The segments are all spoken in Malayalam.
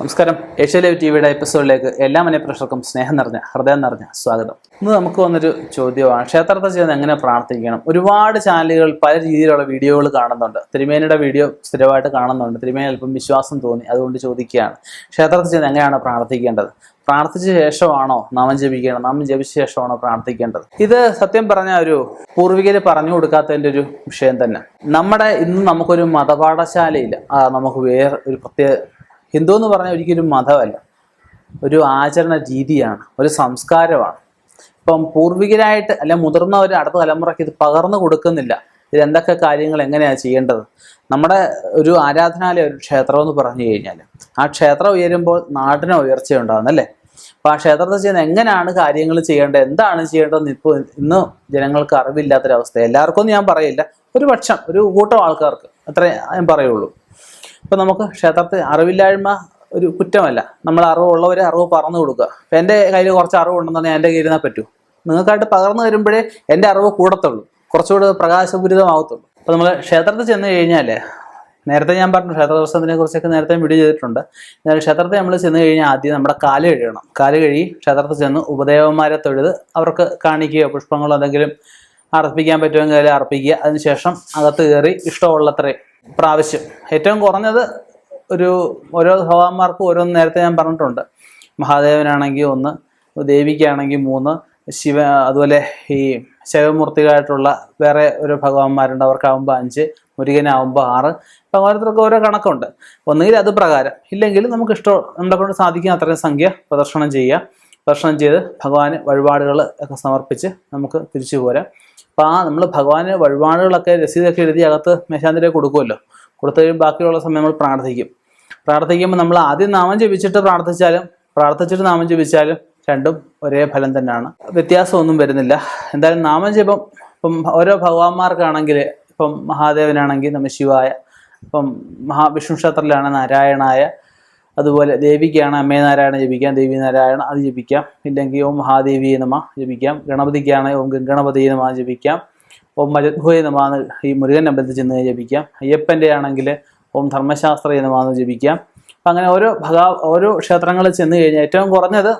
നമസ്കാരം. ഏഷ്യ ലൈവ് ടി വിയുടെ എപ്പിസോഡിലേക്ക് എല്ലാ മനഃപ്രേക്ഷകർക്കും സ്നേഹം നിറഞ്ഞ ഹൃദയം നിറഞ്ഞ സ്വാഗതം. ഇന്ന് നമുക്ക് വന്നൊരു ചോദ്യമാണ്. ക്ഷേത്രത്തിൽ ചെയ്യുന്നത് എങ്ങനെ പ്രാർത്ഥിക്കണം? ഒരുപാട് ചാനലുകൾ പല രീതിയിലുള്ള വീഡിയോകൾ കാണുന്നുണ്ട്. തിരുമേനിയുടെ വീഡിയോ സ്ഥിരമായിട്ട് കാണുന്നുണ്ട്. തിരുമേനി അല്പം വിശ്വാസം തോന്നി അതുകൊണ്ട് ചോദിക്കുകയാണ്. ക്ഷേത്രത്തെ ചെയ്യുന്നത് എങ്ങനെയാണ് പ്രാർത്ഥിക്കേണ്ടത്? പ്രാർത്ഥിച്ച ശേഷമാണോ നാമം ജപിക്കേണ്ടത്? നാമം ജപിച്ച ശേഷമാണോ പ്രാർത്ഥിക്കേണ്ടത്? ഇത് സത്യം പറഞ്ഞ ഒരു പൂർവികര് പറഞ്ഞു കൊടുക്കാത്തതിന്റെ ഒരു വിഷയം തന്നെ. നമ്മുടെ ഇന്ന് നമുക്കൊരു മതപാഠശാലയില്ല. നമുക്ക് വേറെ ഒരു പ്രത്യേക ഹിന്ദു എന്ന് പറഞ്ഞാൽ ഒരിക്കലും മതമല്ല. ഒരു ആചരണ രീതിയാണ് ഒരു സംസ്കാരമാണ്. ഇപ്പം പൂർവികരായിട്ട് അല്ലെ മുതിർന്നവർ അടുത്ത തലമുറയ്ക്ക് ഇത് പകർന്നു കൊടുക്കുന്നില്ല. ഇതെന്തൊക്കെ കാര്യങ്ങൾ എങ്ങനെയാണ് ചെയ്യേണ്ടത്? നമ്മുടെ ഒരു ആരാധനാലയ ഒരു ക്ഷേത്രം എന്ന് പറഞ്ഞു കഴിഞ്ഞാൽ ആ ക്ഷേത്രം ഉയരുമ്പോൾ നാടിന് ഉയർച്ച ഉണ്ടാകുന്നല്ലേ അപ്പോൾ ആ ക്ഷേത്രത്തിൽ ചെയ്യുന്ന എങ്ങനെയാണ് കാര്യങ്ങൾ ചെയ്യേണ്ടത്? എന്താണ് ചെയ്യേണ്ടതെന്ന് ഇപ്പോൾ ഇന്ന് ജനങ്ങൾക്ക് അറിവില്ലാത്തൊരവസ്ഥ എല്ലാവർക്കും ഞാൻ പറയില്ല. ഒരു പക്ഷം ഒരു കൂട്ടം ആൾക്കാർക്ക് അത്രേ ഞാൻ പറയുള്ളൂ. ഇപ്പൊ നമുക്ക് ക്ഷേത്രത്തിൽ അറിവില്ലായ്മ ഒരു കുറ്റമല്ല. നമ്മൾ അറിവുള്ളവരെ അറിവ് പറഞ്ഞു കൊടുക്കുക. ഇപ്പം എന്റെ കയ്യിൽ കുറച്ച് അറിവുണ്ടെന്നുണ്ടെങ്കിൽ എന്റെ കയ്യിൽ പറ്റൂ. നിങ്ങൾക്കായിട്ട് പകർന്നു വരുമ്പോഴേ എന്റെ അറിവ് കൂടത്തുള്ളൂ. കുറച്ചുകൂടി പ്രകാശപൂരിതമാകത്തുള്ളൂ. അപ്പോൾ നമ്മൾ ക്ഷേത്രത്തിൽ ചെന്ന് കഴിഞ്ഞാൽ നേരത്തെ ഞാൻ പറഞ്ഞു ക്ഷേത്ര ദർശനത്തിനെ കുറിച്ചൊക്കെ നേരത്തെ വീഡിയോ ചെയ്തിട്ടുണ്ട്. എന്നാൽ ക്ഷേത്രത്തെ നമ്മൾ ചെന്ന് കഴിഞ്ഞാൽ ആദ്യം നമ്മുടെ കാൽ കഴുകണം. കാൽ കഴുകി ക്ഷേത്രത്തിൽ ചെന്ന് ഉപദേവന്മാരെ തൊഴുത് അവർക്ക് കാണിക്കുകയോ പുഷ്പങ്ങളോ എന്തെങ്കിലും അർപ്പിക്കാൻ പറ്റുമെങ്കിൽ അർപ്പിക്കുക. അതിനുശേഷം അകത്ത് കയറി ഇഷ്ടമുള്ളത്രയും പ്രാവശ്യം. ഏറ്റവും കുറഞ്ഞത് ഒരു ഓരോ ഭഗവാന്മാർക്കും ഓരോ നേരത്തെ ഞാൻ പറഞ്ഞിട്ടുണ്ട്. മഹാദേവനാണെങ്കിൽ ഒന്ന് ദേവിക്കാണെങ്കിൽ മൂന്ന് ശിവ അതുപോലെ ഈ ശൈവമൂർത്തികളായിട്ടുള്ള വേറെ ഒരു ഭഗവാന്മാരുണ്ട്. അവർക്കാവുമ്പോൾ അഞ്ച് മുരുകനാവുമ്പോൾ ആറ്. അപ്പം ഓരോരുത്തർക്ക് ഓരോ കണക്കുണ്ട്. ഒന്നുകിൽ അത് പ്രകാരം ഇല്ലെങ്കിൽ നമുക്ക് ഇഷ്ടം നമ്മളെ കൊണ്ട് സാധിക്കുന്ന അത്രയും സംഖ്യ പ്രദർശനം ചെയ്യുക. പ്രദർശനം ചെയ്ത് ഭഗവാന് വഴിപാടുകൾ ഒക്കെ സമർപ്പിച്ച് നമുക്ക് തിരിച്ചു പോരാം. അപ്പോൾ ആ നമ്മൾ ഭഗവാന് വഴിപാടുകളൊക്കെ രസീതൊക്കെ എഴുതി അകത്ത് മേശാന്തിരെ കൊടുക്കുമല്ലോ. കൊടുത്തു കഴിയുമ്പോൾ ബാക്കിയുള്ള സമയം നമ്മൾ പ്രാർത്ഥിക്കും. പ്രാർത്ഥിക്കുമ്പോൾ നമ്മൾ ആദ്യം നാമം ജപിച്ചിട്ട് പ്രാർത്ഥിച്ചാലും പ്രാർത്ഥിച്ചിട്ട് നാമം ജപിച്ചാലും രണ്ടും ഒരേ ഫലം തന്നെയാണ്. വ്യത്യാസമൊന്നും വരുന്നില്ല. എന്തായാലും നാമം ജപം ഇപ്പം ഓരോ ഭഗവാന്മാർക്കാണെങ്കിൽ ഇപ്പം മഹാദേവനാണെങ്കിൽ നമ്മൾ ശിവായ ഇപ്പം മഹാവിഷ്ണു ക്ഷേത്രത്തിലാണ് നാരായണായ അതുപോലെ ദേവിക്കാണ് അമ്മേ നാരായണ ജപിക്കാം ദേവി നാരായണ അത് ജപിക്കാം. ഇല്ലെങ്കിൽ ഓം മഹാദേവി നമ ജപിക്കാം. ഗണപതിക്കാണ് ഓം ഗണപതി നമ ജപിക്കാം. ഓം മജദ്ഭുയ നമ ഈ മുരുകൻ അമ്പലത്തിൽ ചെന്ന് ജപിക്കാം. അയ്യപ്പന്റെ ആണെങ്കിൽ ഓം ധർമ്മശാസ്ത്ര നമാന്ന് ജപിക്കാം. അപ്പം അങ്ങനെ ഓരോ ഭഗാ ഓരോ ക്ഷേത്രങ്ങളിൽ ചെന്ന് കഴിഞ്ഞാൽ ഏറ്റവും കുറഞ്ഞത്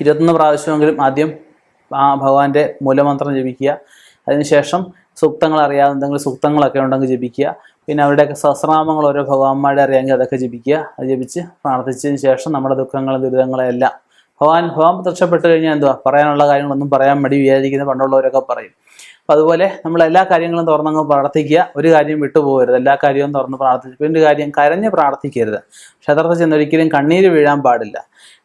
ഇരുപത്തൊന്ന് പ്രാവശ്യമെങ്കിലും ആദ്യം ആ ഭഗവാന്റെ മൂലമന്ത്രം ജപിക്കുക. അതിനുശേഷം സൂക്തങ്ങൾ അറിയാവുന്ന എന്തെങ്കിലും സൂക്തങ്ങളൊക്കെ ഉണ്ടെങ്കിൽ ജപിക്കുക. പിന്നെ അവരുടെയൊക്കെ സഹസ്രനാമങ്ങൾ ഓരോ ഭഗവാന്മാരെ അറിയാമെങ്കിൽ അതൊക്കെ ജപിക്കുക. അത് ജപിച്ച് പ്രാർത്ഥിച്ചതിന് ശേഷം നമ്മുടെ ദുഃഖങ്ങളും ദുരിതങ്ങളും എല്ലാം. ഭഗവാൻ ഭഗവാൻ പ്രത്യക്ഷപ്പെട്ട് കഴിഞ്ഞാൽ എന്തുവാ? പറയാനുള്ള കാര്യങ്ങളൊന്നും പറയാൻ മടി വിചാരിക്കുന്ന പണ്ടുള്ളവരൊക്കെ പറയും. അതുപോലെ നമ്മൾ എല്ലാ കാര്യങ്ങളും തുറന്നങ്ങ് പ്രാർത്ഥിക്കുക. ഒരു കാര്യം വിട്ടുപോകരുത് എല്ലാ കാര്യവും തുറന്ന് പ്രാർത്ഥിച്ചു പിന്നെ ഒരു കാര്യം കരഞ്ഞ് പ്രാർത്ഥിക്കരുത്. ക്ഷേത്രത്തിൽ ചെന്ന് ഒരിക്കലും കണ്ണീര് വീഴാൻ പാടില്ല.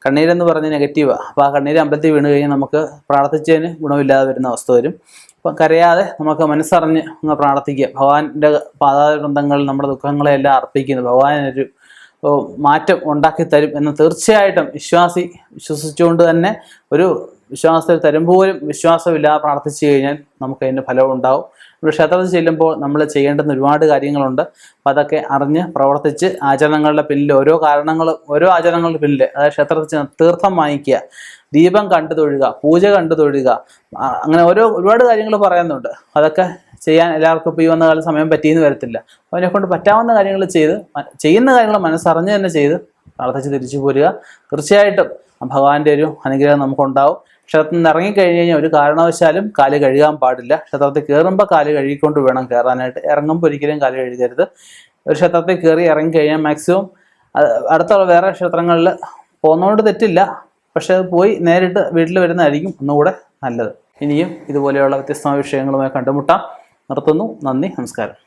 കണ്ണീരെന്ന് പറഞ്ഞ് നെഗറ്റീവാണ് അപ്പോൾ ആ കണ്ണീര് അമ്പലത്തിൽ വീണ് കഴിഞ്ഞാൽ നമുക്ക് പ്രാർത്ഥിച്ചതിന് ഗുണമില്ലാതെ വരുന്ന അവസ്ഥ വരും. അപ്പം കരയാതെ നമുക്ക് മനസ്സറിഞ്ഞ് അങ്ങ് പ്രാർത്ഥിക്കുക. ഭഗവാന്റെ പാതാബന്ധങ്ങളിൽ നമ്മുടെ ദുഃഖങ്ങളെല്ലാം അർപ്പിക്കുന്നു. ഭഗവാനൊരു മാറ്റം ഉണ്ടാക്കി തരും എന്ന് തീർച്ചയായിട്ടും വിശ്വാസി വിശ്വസിച്ചുകൊണ്ട് തന്നെ ഒരു വിശ്വാസത്തിൽ തരും പോലും വിശ്വാസമില്ലാതെ പ്രാർത്ഥിച്ചു കഴിഞ്ഞാൽ നമുക്ക് അതിന്റെ ഫലം ഉണ്ടാവും. ഒരു ക്ഷേത്രത്തിൽ ചെല്ലുമ്പോൾ നമ്മൾ ചെയ്യേണ്ടുന്ന ഒരുപാട് കാര്യങ്ങളുണ്ട്. അപ്പം അതൊക്കെ അറിഞ്ഞ് പ്രവർത്തിച്ച് ആചരണങ്ങളുടെ പിന്നിൽ ഓരോ കാരണങ്ങളും ഓരോ ആചരണങ്ങളുടെ പിന്നിൽ അതായത് ക്ഷേത്രത്തിൽ തീർത്ഥം വാങ്ങിക്കുക ദീപം കണ്ടു തൊഴുക പൂജ കണ്ടു തൊഴുക അങ്ങനെ ഓരോ ഒരുപാട് കാര്യങ്ങൾ പറയുന്നുണ്ട് അതൊക്കെ ചെയ്യാൻ എല്ലാവർക്കും ഇപ്പോൾ ഈ വന്ന കാലം സമയം പറ്റിയെന്ന് വരത്തില്ല. അപ്പോൾ കൊണ്ട് പറ്റാവുന്ന കാര്യങ്ങൾ ചെയ്ത് ചെയ്യുന്ന കാര്യങ്ങൾ മനസ്സറിഞ്ഞ് തന്നെ ചെയ്ത് പ്രാർത്ഥിച്ച് തിരിച്ചു പോരുക. തീർച്ചയായിട്ടും ഭഗവാന്റെ ഒരു അനുഗ്രഹം നമുക്കുണ്ടാവും. ക്ഷേത്രത്തിൽ നിന്ന് ഇറങ്ങിക്കഴിഞ്ഞ് കഴിഞ്ഞാൽ ഒരു കാരണവശാലും കാൽ കഴുകാൻ പാടില്ല. ക്ഷേത്രത്തിൽ കയറുമ്പോൾ കാൽ കഴുകിക്കൊണ്ട് വേണം കയറാനായിട്ട് ഇറങ്ങുമ്പോൾ ഒരിക്കലും കാൽ കഴുകരുത്. ഒരു ക്ഷേത്രത്തിൽ കയറി ഇറങ്ങിക്കഴിഞ്ഞാൽ മാക്സിമം അടുത്തുള്ള വേറെ ക്ഷേത്രങ്ങളിൽ പോകുന്നതുകൊണ്ട് തെറ്റില്ല. പക്ഷെ പോയി നേരിട്ട് വീട്ടിൽ വരുന്നതായിരിക്കും ഒന്നുകൂടെ നല്ലത്. ഇനിയും ഇതുപോലെയുള്ള വ്യത്യസ്തമായ വിഷയങ്ങളുമായി കണ്ടുമുട്ടാം. നിർത്തുന്നു. നന്ദി. നമസ്കാരം.